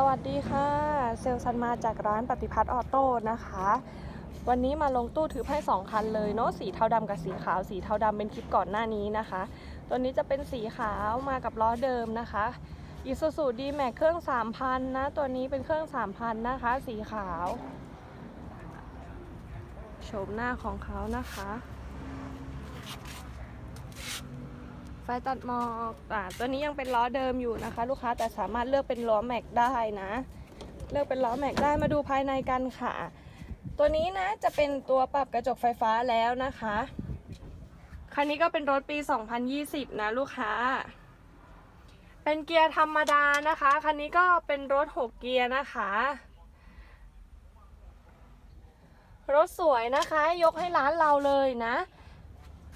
สวัสดีค่ะ เซลซันมาจากร้านปฏิพัฒน์ออโต้นะคะ วันนี้มาลงตู้ถือไพ่สองคันเลยเนาะสีเทาดำกับสีขาว สีเทาดำเป็นคลิปก่อนหน้านี้นะคะ ตัวนี้จะเป็นสีขาวมากับล้อเดิมนะคะอีซูซูดีแม็กเครื่อง 3,000 นะ ตัวนี้เป็นเครื่อง 3,000 นะคะ สีขาวโฉมหน้าของเขานะคะ ฟตัดหมอกอ่าตัวนี้ยังเป็นล้อเดิมอยู่นะคะ ลูกค้าแต่สามารถเลือกเป็นล้อแม็กได้นะ เลือกเป็นล้อแม็กได้มาดูภายในกันค่ะ ตัวนี้นะจะเป็นตัวปรับกระจกไฟฟ้าแล้วนะคะ คันนี้ก็เป็นรถปี 2020 นะลูกค้า เป็นเกียร์ธรรมดานะคะ คันนี้ก็เป็นรถ 6 เกียร์นะคะรถสวยนะคะ ยกให้ร้านเราเลยนะ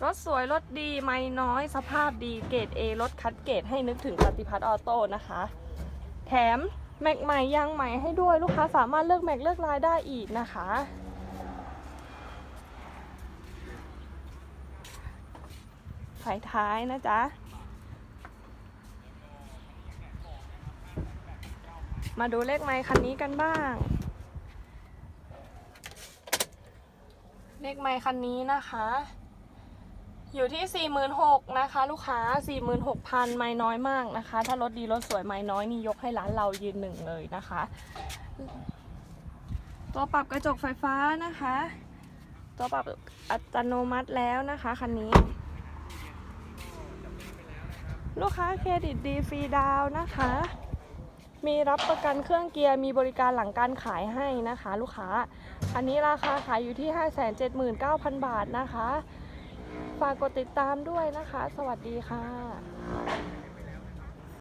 รถสวยรถดีไม่น้อยสภาพดีเกรด A รถคัดเกรดให้นึกถึงปฏิพัฒน์ออโต้นะคะ แถมแม็กใหม่ยางใหม่ให้ด้วยลูกค้าสามารถเลือกแม็กเลือกลายได้อีกนะคะ ไฟท้ายนะจ๊ะ มาดูเลขไม้คันนี้กันบ้าง เลขไม้คันนี้นะคะ อยู่ที่ 46,000นะคะ ลูกค้า 46,000 ไม่น้อยมากนะคะ ถ้ารถดีรถสวยไม่น้อยนี่ยกให้ร้านเรายืนหนึ่งเลยนะคะ ตัวปรับกระจกไฟฟ้านะคะ ตัวปรับอัตโนมัติแล้วนะคะคันนี้ ลูกค้าเครดิตดีฟรีดาวน์นะคะ มีรับประกันเครื่องเกียร์มีบริการหลังการขายให้นะคะ ลูกค้า อันนี้ราคาขายอยู่ที่ 579,000 บาทนะคะ ฝากกดติดตามด้วยนะคะ สวัสดีค่ะ